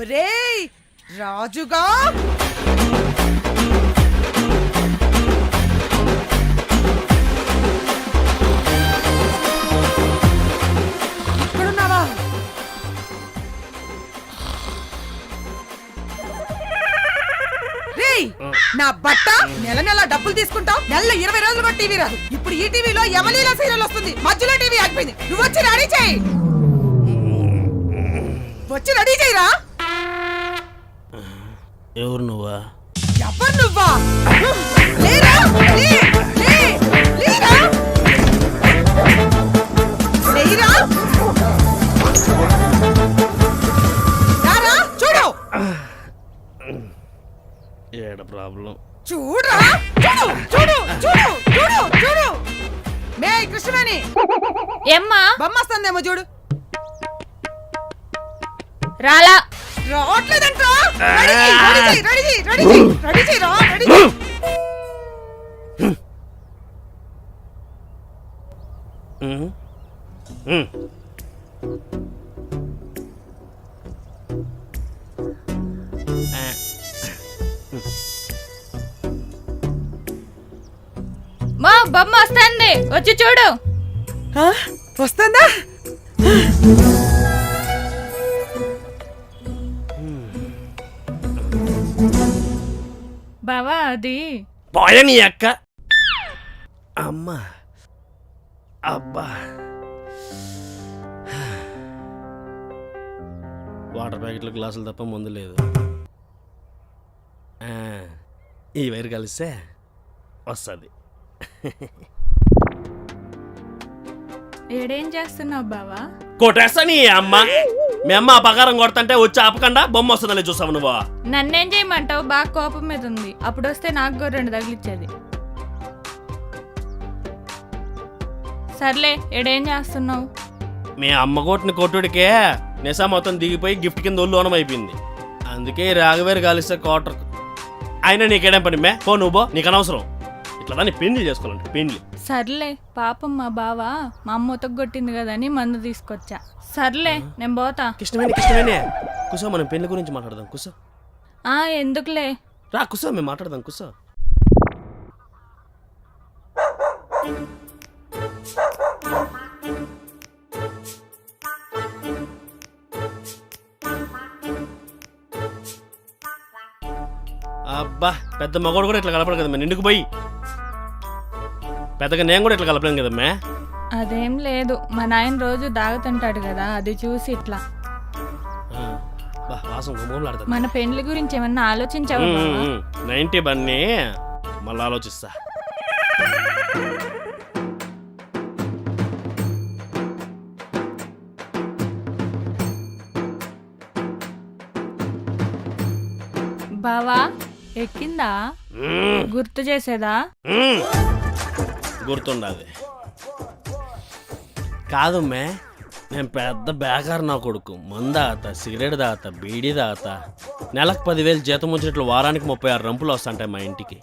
ఒరేయ్ రాజుగా? ఇక్కడున్నావా? రేయ్ నా బట్ట నెల నెల డబ్బులు తీసుకుంటావు నెల ఇరవై రోజులు కూడా టీవీ రాదు. ఇప్పుడు ఈ టీవీలో యమలీల సీరియల్ వస్తుంది మధ్యలో టీవీ ఆగిపోయింది. నువ్వు వచ్చి రెడీ చేయి. వచ్చి రెడీ చేయరా. ఎవరు నువ్వా? ఎవరు నువ్వా? లేరా? లే, లే, లేరా? లేరా? రారా చూడు. ఏడ ప్రాబ్లం? చూడరా. చూడు చూడు చూడు చూడు చూడు. మే కృష్ణవేణి. ఏమ్మా? చూడు. రాలా. రావట్లేదంట్రా. మా బొమ్మ వస్తుంది. వచ్చి చూడు. ఆ, వస్తుందా? బావా అది? పోయ నీ అక్క. అమ్మా. అబ్బా. వాటర్ ప్యాకెట్లు గ్లాసులు తప్ప ముందు లేదు. ఈ వైరు కలిస్తే వస్తుంది. ఏడేం చేస్తున్నావు బావా? కొట్టేస్తా నీ అమ్మ. మీ అమ్మ ఆ పకారం కొడతంటే వచ్చి ఆపకుండా బొమ్మ వస్తుందని చూసావు నువ్వు. నన్నేం చేయమంటావు? బాగా కోపం మీద ఉంది. అప్పుడు వస్తే నాకు కూడా రెండు తగిలిచ్చేది సర్లే ఏడేం చేస్తున్నావు? మీ అమ్మ కొట్టిన కొట్టుడికే నిశా మొత్తం దిగిపోయి గిఫ్ట్ కింద ఒళ్ళు అయిపోయింది. అందుకే ఈ రాగవేరు కాలిస్తే క్వార్టర్. అయినా నీకేడేం పని మే? పో నువ్వు నీకు అనవసరం. ఇట్లా దాన్ని పెండ్లి చేసుకోవాలంటే పెండ్లి. సర్లే పాపం మా బావ మా అమ్మ ఉతగొట్టింది కదా అని మందు తీసుకొచ్చా. సర్లే నేను పోతా. కృష్ణవేణి కృష్ణవేణి. కుసో మనం పెళ్ళి గురించి మాట్లాడదాం కుసో. ఆ ఎందుకులే? రా కుసో మేము మాట్లాడదాం కుసో. అబ్బా పెద్ద మగోడు కూడా ఇట్లా కలపడు కదమ్మా నిండుకు పోయి. పెద్దగా నేను కూడా ఇట్లా కలపలేను కదమ్మా. అదేం లేదు. మా నాయన రోజు దాగుతుంటాడు కదా అది చూసి ఇట్లా. వాసం మన పెండ్లి గురించి ఏమన్నా ఆలోచించావా బావా? నైంటీ బన్నీ మళ్ళీ ఆలోచిస్తా. బావా ఎక్కిందా? మ్మ్. గుర్తు చేసేదా? మ్మ్. గుర్తుండాలి. కాదు మే నేను పెద్ద బేకార్ నా కొడుకు. మందు తాగుతా సిగరెట్ తాగుతా బీడీ తాగుతా నెలకు పదివేలు జీతం వచ్చినట్లు వారానికి ముప్పై ఆరు రంపులు వస్తుంటాయి మా ఇంటికి.